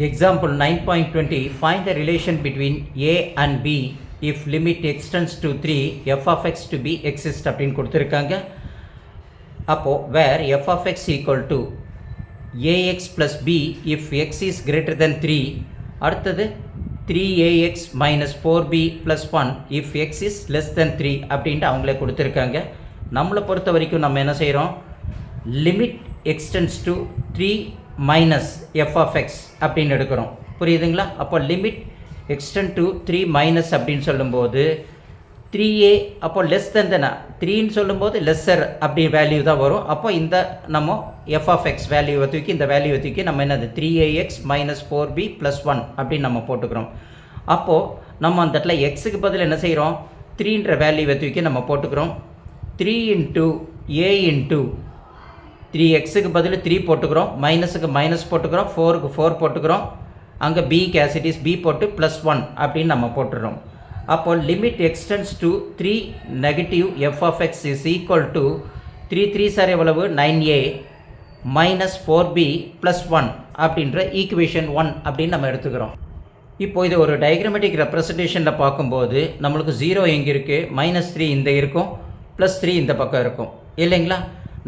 Example 9.20 Find the relation between A and B if limit extends to 3 f of x to be exist அப்படின்னு கொடுத்துருக்காங்க அப்போ where f of x equal to ax plus b if x is greater than 3 அடுத்தது 3ax minus 4b plus 1 if x is less than 3 அப்படின்ட்டு அவங்களே கொடுத்துருக்காங்க நம்மளை பொறுத்த வரைக்கும் நம்ம என்ன செய்கிறோம் limit x tends to three minus f of x அப்படின்னு எடுக்கிறோம். புரியுதுங்களா? அப்போ limit x tend to three minus அப்படின்னு சொல்லும்போது த்ரீ ஏ அப்போ லெஸ் தென்? தானே த்ரீன்னு சொல்லும்போது லெஸ்ஸர் அப்படி வேல்யூ தான் வரும். அப்போ இந்த நம்ம எஃப் ஆஃப் எக்ஸ் வேல்யூவை தூக்கி இந்த வேல்யூவை தூக்கி நம்ம என்னது? Three a x minus four b plus one அப்படின்னு நம்ம போட்டுக்கிறோம். அப்போது நம்ம அந்த இடத்துல எக்ஸுக்கு பதில் என்ன செய்கிறோம் த்ரீன்ற வேல்யூவை தூக்கி நம்ம போட்டுக்கிறோம். Three into a into three எக்ஸுக்கு பதில் த்ரீ போட்டுக்கிறோம். மைனஸுக்கு மைனஸ் போட்டுக்கிறோம். ஃபோருக்கு ஃபோர் போட்டுக்கிறோம். அங்கே பி கேசிட்டிஸ் பி போட்டு ப்ளஸ் ஒன் அப்படின்னு நம்ம போட்டுடுறோம் அப்போ limit x tends to three negative f of x is equal to three three sir எவ்வளவு? Nine a minus four b plus one அப்படின்ற ஈக்குவேஷன் ஒன் அப்படின்னு நம்ம எடுத்துக்கிறோம். இப்போ இது ஒரு டயக்ராமெட்டிக் ரெப்ரசன்டேஷனில் பார்க்கும்போது நம்மளுக்கு ஜீரோ எங்கே இருக்குது மைனஸ் த்ரீ இந்த இருக்கும் ப்ளஸ் த்ரீ இந்த பக்கம் இருக்கும். இல்லைங்களா?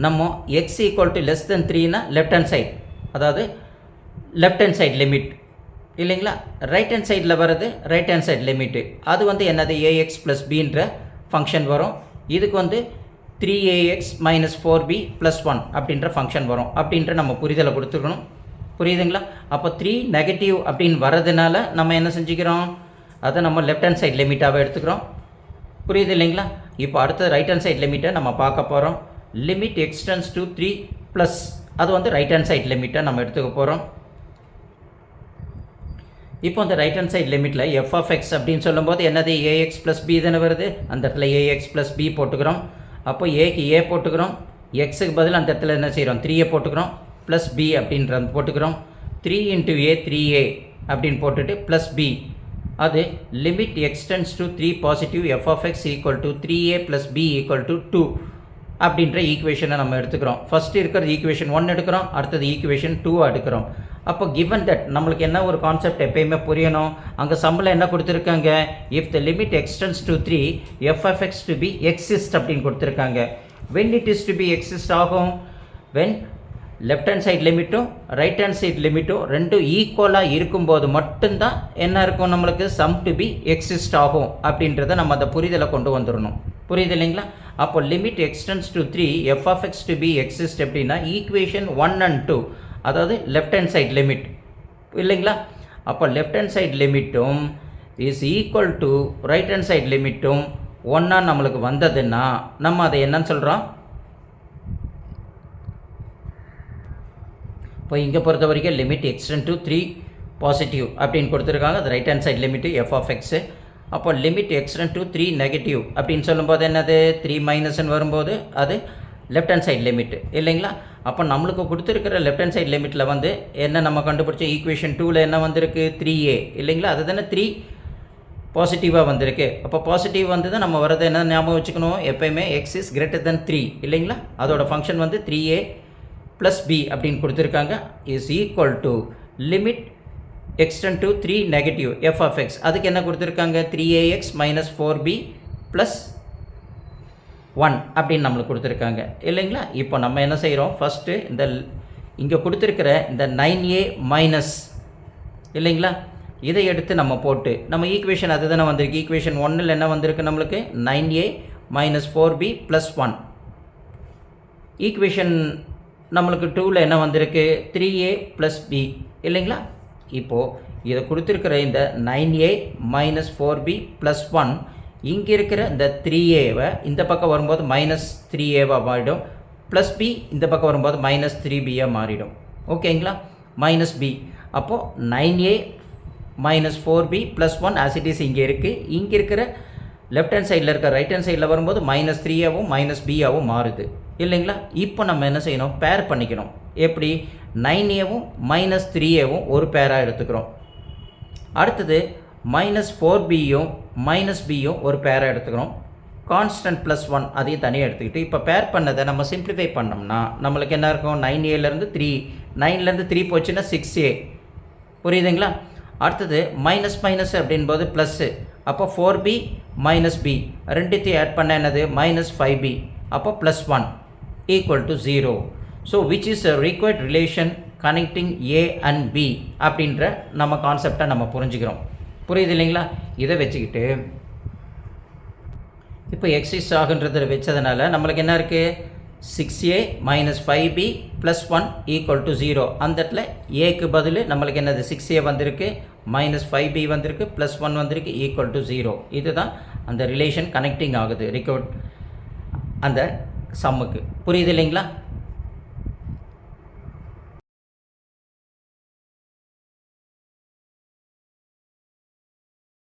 நம்ம x equal to less than த்ரீனா left hand side அதாவது லெஃப்ட் ஹேண்ட் சைட் லிமிட் இல்லைங்களா? ரைட் ஹேண்ட் சைடில் வர்றது ரைட் ஹேண்ட் சைட் லிமிட்டு அது வந்து என்னது? ஏஎக்ஸ் ப்ளஸ் பின்ற ஃபங்க்ஷன் வரும். இதுக்கு வந்து three a x minus four b plus one அப்படின்ற ஃபங்க்ஷன் வரும். அப்படின்ற நம்ம புரிதலை கொடுத்துக்கணும் புரியுதுங்களா? அப்போ த்ரீ நெகட்டிவ் அப்படின்னு வர்றதுனால நம்ம என்ன செஞ்சுக்கிறோம்? அதை நம்ம லெஃப்ட் ஹேண்ட் சைட் லிமிட்டாகவே எடுத்துக்கிறோம். புரியுது இல்லைங்களா? இப்போ அடுத்தது ரைட் ஹேண்ட் சைட் லிமிட்டை நம்ம பார்க்க போகிறோம் limit x tends to three plus அது வந்து ரைட் ஹேண்ட் சைட் லிமிட்டை நம்ம எடுத்துக்க போகிறோம் இப்போ அந்த ரைட் ஹேண்ட் சைட் லிமிட்டில் எஃப் ஆஃப் எக்ஸ் அப்படின்னு சொல்லும்போது என்னது? ஏஎக்ஸ் ப்ளஸ் பி தானே வருது? அந்த இடத்துல ஏஎக்ஸ் ப்ளஸ் பி போட்டுக்கிறோம். அப்போ ஏக்கு ஏ போட்டுக்கிறோம். எக்ஸுக்கு பதில் அந்த இடத்துல என்ன செய்கிறோம் த்ரீயை போட்டுக்கிறோம். ப்ளஸ் பி அப்படின்ற போட்டுக்கிறோம். Three into a three a அப்படின்னு போட்டுட்டு ப்ளஸ் பி அது limit x tends to three positive f of x equal to three a plus b equal to two அப்படின்ற ஈக்குவேஷனை நம்ம எடுத்துக்கிறோம். ஃபஸ்ட் இருக்கிறது ஈக்குவேஷன் ஒன் எடுக்கிறோம் அடுத்தது ஈக்குவேஷன் டூ எடுக்கிறோம். அப்போ கிவன் தட் நம்மளுக்கு என்ன ஒரு கான்செப்ட் எப்பயுமே புரியணும்? அங்கே சம்பளம் என்ன கொடுத்துருக்காங்க? If the limit x tends to three f of x to be exist அப்படின்னு கொடுத்துருக்காங்க. When it is to be exist ஆகும்? வென் லெஃப்ட் ஹேண்ட் சைட் லிமிட்டும் ரைட் ஹேண்ட் சைட் லிமிட்டும் ரெண்டும் ஈக்குவலாக இருக்கும்போது மட்டும்தான் என்ன இருக்கும் நம்மளுக்கு? சம் டு பி எக்ஸிஸ்ட் ஆகும் அப்படின்றத நம்ம அந்த புரிதலை கொண்டு வந்துடணும். புரியுது இல்லைங்களா? அப்போ limit x tends to three f of x to be exist எப்படின்னா ஈக்குவேஷன் ஒன் அண்ட் டூ அதாவது லெஃப்ட் ஹேண்ட் சைட் லிமிட் இல்லைங்களா? அப்போ left hand side லிமிட்டும் is equal to right hand side லிமிட்டும் ஒன்றா நம்மளுக்கு வந்ததுன்னா நம்ம அதை என்னன்னு சொல்கிறோம் இப்போ இங்கே பொறுத்த வரைக்கும் limit x tend to three positive அப்படின்னு கொடுத்துருக்காங்க. அது right hand side limit f of x அப்போ limit x tend to three negative அப்படின்னு சொல்லும்போது என்னது? த்ரீ மைனஸ்ன்னு வரும்போது அது லெஃப்ட் ஹேண்ட் சைட் லிமிட் இல்லைங்களா? அப்போ நம்மளுக்கு கொடுத்துருக்கிற லெஃப்ட் ஹேண்ட் சைட் லிமிட்டில் வந்து என்ன நம்ம கண்டுபிடிச்ச ஈக்குவேஷன் டூவில் என்ன வந்திருக்கு? த்ரீ ஏ இல்லைங்களா? அது தானே த்ரீ பாசிட்டிவாக வந்திருக்கு. அப்போ பாசிட்டிவ் வந்து தான் நம்ம வரது என்ன ஞாபகம் வச்சுக்கணும்? எப்போயுமே x is greater than three இல்லைங்களா? அதோட ஃபங்க்ஷன் வந்து த்ரீ ஏ ப்ளஸ் பி அப்படின்னு கொடுத்துருக்காங்க is equal to limit x tend to three negative f of x அதுக்கு என்ன கொடுத்துருக்காங்க? Three a x minus four b plus one அப்படின்னு நம்மளுக்கு கொடுத்துருக்காங்க. இல்லைங்களா? இப்போ நம்ம என்ன செய்கிறோம் ஃபஸ்ட்டு இந்த இங்கே கொடுத்துருக்கிற இந்த நைன் ஏ மைனஸ் இல்லைங்களா? இதை எடுத்து நம்ம போட்டு நம்ம ஈக்குவேஷன் அது தானே வந்திருக்கு ஈக்குவேஷன் ஒன்னில் என்ன வந்திருக்கு நம்மளுக்கு? Nine a minus four b plus one equation நம்மளுக்கு டூவில் என்ன வந்திருக்கு? த்ரீ ஏ ப்ளஸ் பி இல்லைங்களா? இப்போது இதை கொடுத்துருக்கிற இந்த nine a minus four b plus one இங்கே இருக்கிற இந்த த்ரீ ஏவை இந்த பக்கம் வரும்போது மைனஸ் த்ரீ ஏவாக மாறிடும். ப்ளஸ் பி இந்த பக்கம் வரும்போது மைனஸ் த்ரீ பியாக மாறிடும். ஓகேங்களா? மைனஸ் பி அப்போது nine a minus four b plus one as it is இங்கே இருக்குது இங்கே இருக்கிற லெஃப்ட் ஹேண்ட் சைடில் இருக்க ரைட் ஹேண்ட் சைடில் வரும்போது மைனஸ் த்ரீயாகவும் மைனஸ் பியாகவும் மாறுது. இல்லைங்களா? இப்போ நம்ம என்ன செய்யணும்? பேர் பண்ணிக்கணும். எப்படி? நைன் ஏவும் மைனஸ் த்ரீ ஏவும் ஒரு பேராக எடுத்துக்கிறோம். அடுத்தது மைனஸ் ஃபோர் பியும் மைனஸ் பியும் ஒரு பேராக எடுத்துக்கிறோம். கான்ஸ்டன்ட் ப்ளஸ் ஒன் அதையும் தனியாக எடுத்துக்கிட்டு இப்போ பேர் பண்ணதை நம்ம சிம்பிளிஃபை பண்ணோம்னா நம்மளுக்கு என்ன இருக்கும்? நைன் ஏலேருந்து த்ரீ நைன்லேருந்து த்ரீ போச்சுன்னா சிக்ஸ் ஏ புரியுதுங்களா? அடுத்தது மைனஸ் மைனஸ் அப்படின்போது ப்ளஸ்ஸு அப்போ ஃபோர் பி மைனஸ் பி ரெண்டுத்தையும் ஆட் பண்ண என்னது? மைனஸ் ஃபைவ் பி அப்போ plus one equal to zero so which is a required relation connecting A and B அப்படின்ற நம்ம கான்செப்டை நம்ம புரிஞ்சுக்கிறோம். புரியுது இல்லைங்களா? இதை வச்சுக்கிட்டு இப்போ எக்ஸிஸ்ட் ஆகுன்றதை வச்சதுனால நம்மளுக்கு என்ன இருக்குது six A minus five B plus one equal to zero அந்த இடத்துல ஏக்கு பதில் நம்மளுக்கு என்னது? சிக்ஸ் ஏ வந்திருக்கு மைனஸ் ஃபைவ் பி வந்திருக்கு ப்ளஸ் ஒன் வந்திருக்கு ஈக்குவல் டு ஜீரோ இதுதான் அந்த ரிலேஷன் கனெக்டிங் ஆகுது ரிகவர்ட் அந்த சம்முக்கு புரியுது இல்லைங்களா?